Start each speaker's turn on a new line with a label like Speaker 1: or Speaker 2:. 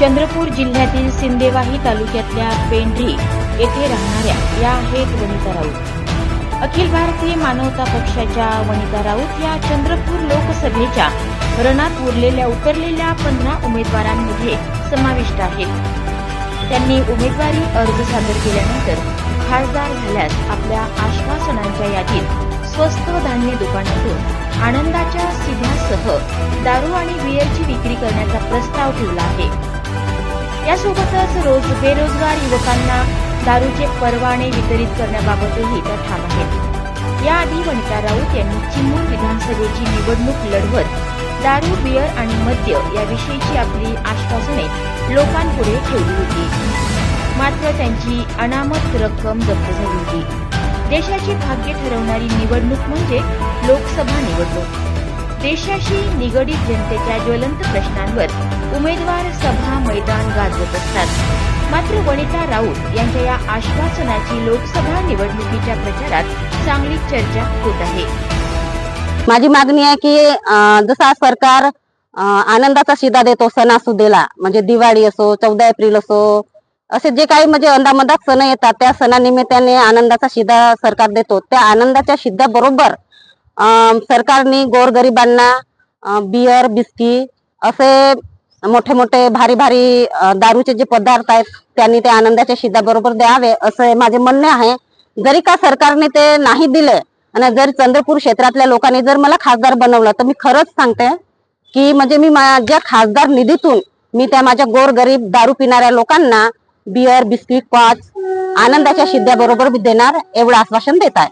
Speaker 1: चंद्रपूर जिल्ह्यातील सिंदेवाही तालुक्यातल्या पेंढरी येथे राहणाऱ्या या आहेत वनिता राऊत. अखिल भारतीय मानवता पक्षाच्या वनिता राऊत या चंद्रपूर लोकसभेच्या रणात उरलेल्या उतरलेल्या पंधरा उमेदवारांमध्ये समाविष्ट आहेत. त्यांनी उमेदवारी अर्ज सादर केल्यानंतर खासदार झाल्यास आपल्या आश्वासनांच्या यादीत स्वस्त धान्य दुकानातून आनंदाच्या सिध्यासह दारू आणि बियरची विक्री करण्याचा प्रस्ताव ठेवला आहे. यासोबतच रोज बेरोजगार युवकांना दारूचे परवाने वितरित करण्याबाबतही त्या ठाम आहेत. याआधी वनिता राऊत यांनी चिमूर विधानसभेची निवडणूक लढवत दारू बियर आणि मद्य याविषयीची आपली आश्वासने लोकांपुढे ठेवली होती. मात्र त्यांची अनामत रक्कम जप्त झाली होती. देशाची भाग्य ठरवणारी निवडणूक म्हणजे लोकसभा निवडणूक. देशाशी निगडीत जनतेच्या ज्वलंत प्रश्नांवर उमेदवार सभा मैदान गाजवत असतात. मात्र वनिता राऊत यांच्या या आश्वासनाची लोकसभा निवडणुकीच्या प्रचारात चांगली चर्चा होत आहे.
Speaker 2: माझी मागणी आहे की जसा सरकार आनंदाचा शिदा देतो सणासुदेला म्हणजे दिवाळी असो चौदा एप्रिल असो असे जे काही म्हणजे अंदामंदात सण येतात त्या सणानिमित्ताने आनंदाचा शिदा सरकार देतो. त्या आनंदाच्या शिद्याबरोबर बरोबर सरकारने गोरगरिबांना बियर बिस्की असे मोठे मोठे भारी भारी दारूचे जे पदार्थ आहेत त्यांनी ते आनंदाच्या शिदाबरोबर द्यावे असं माझे म्हणणे आहे. जरी का सरकारने ते नाही दिले आणि जर चंद्रपूर क्षेत्रातल्या लोकांनी जर मला खासदार बनवलं तर मी खरंच सांगते की म्हणजे मी माझ्या खासदार निधीतून मी त्या माझ्या गोरगरीब दारू पिणाऱ्या लोकांना बियर बिस्किट कॉच आनंदाच्या शिद्याबरोबर देणार एवढं आश्वासन देत आहे.